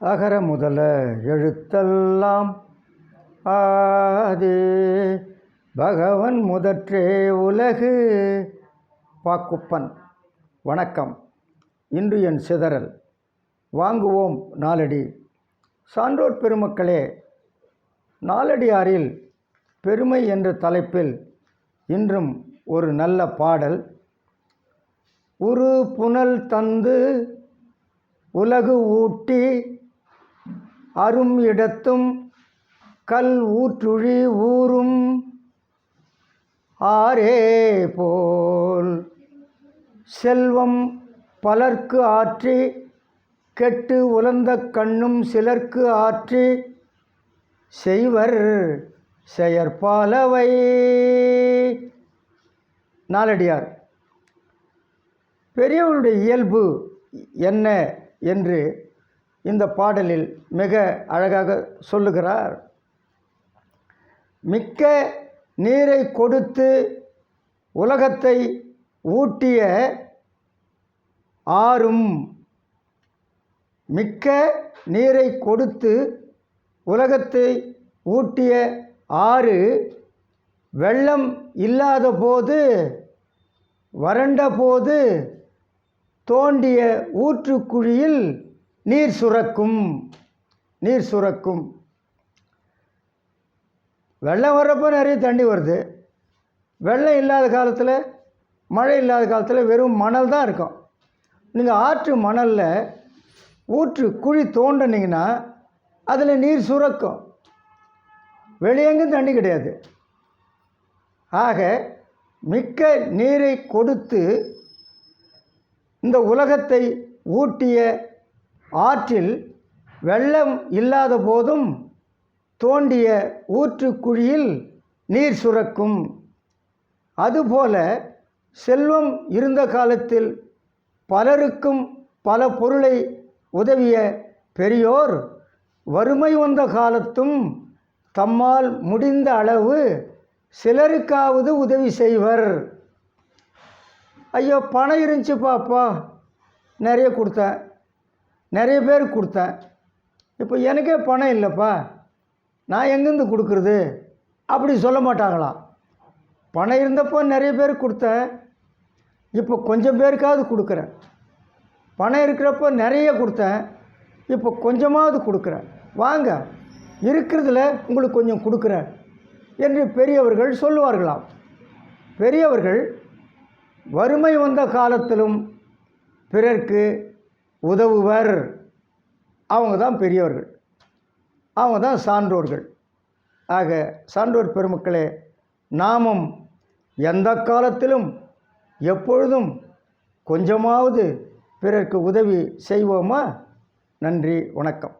அகர முதல எழுத்தெல்லாம். ஆது பகவன் முதற்றே உலகு. பாக்குப்பன் வணக்கம். இன்று என் சிதறல். வாங்குவோம் நாலடி சான்றோர் பெருமக்களே நாளடியாரில் பெருமை என்ற தலைப்பில் இன்றும் ஒரு நல்ல பாடல். உரு புனல் தந்து உலகு ஊட்டி அரும் இடத்தும் கல் ஊற்றுழி ஊரும் ஆரே போல். செல்வம் பலர்க்கு ஆற்றி கெட்டு உலர்ந்த கண்ணும் சிலர்க்கு ஆற்றி செய்வர் செயற்பாலவை நாலடியார். பெரியவருடைய இயல்பு என்ன என்று இந்த பாடலில் மிக அழகாக சொல்லுகிறார். மிக்க நீரை கொடுத்து உலகத்தை ஊட்டிய ஆறும் மிக்க நீரை கொடுத்து உலகத்தை ஊட்டிய ஆறு வெள்ளம் இல்லாத போது வறண்ட போது தோண்டிய ஊற்றுக்குழியில் நீர் சுரக்கும் நீர் சுரக்கும். வெள்ளம் வர்றப்போ நிறைய தண்ணி வருது. வெள்ளம் இல்லாத காலத்தில் மழை இல்லாத காலத்தில் வெறும் மணல் தான் இருக்கும். நீங்கள் ஆற்று மணலில் ஊற்று குழி தோண்டினீங்கன்னா அதில் நீர் சுரக்கும். வெளியெங்கும் தண்ணி கிடையாது. ஆக மிக்க நீரை கொடுத்து இந்த உலகத்தை ஊட்டிய ஆற்றில் வெள்ளம் இல்லாத போதும் தோண்டிய ஊற்றுக்குழியில் நீர் சுரக்கும். அதுபோல செல்வம் இருந்த காலத்தில் பலருக்கும் பல பொருளை உதவிய பெரியோர் வறுமை வந்த காலத்தும் தம்மால் முடிந்த அளவு சிலருக்காவது உதவி செய்வர். ஐயோ பணம் இருந்துச்சு பாப்பா. நிறைய கொடுத்தேன். நிறைய பேருக்கு கொடுத்தேன். இப்போ எனக்கே பணம் இல்லைப்பா. நான் எங்கேருந்து கொடுக்குறது? அப்படி சொல்ல மாட்டாங்களாம். பணம் இருந்தப்போ நிறைய பேருக்கு கொடுத்தேன். இப்போ கொஞ்சம் பேருக்காவது கொடுக்குறேன். பணம் இருக்கிறப்போ நிறைய கொடுத்தேன். இப்போ கொஞ்சமாவது கொடுக்குறேன். வாங்க இருக்கிறதுல உங்களுக்கு கொஞ்சம் கொடுக்குறேன் என்று பெரியவர்கள் சொல்லுவார்களாம். பெரியவர்கள் வறுமை வந்த காலத்திலும் பிறர்க்கு உதவுவர். அவங்க தான் பெரியவர்கள். அவங்க தான் சான்றோர்கள். ஆக சான்றோர் பெருமக்களே நாமும் எந்த காலத்திலும் எப்பொழுதும் கொஞ்சமாவது பிறர்க்கு உதவி செய்வோமா? நன்றி வணக்கம்.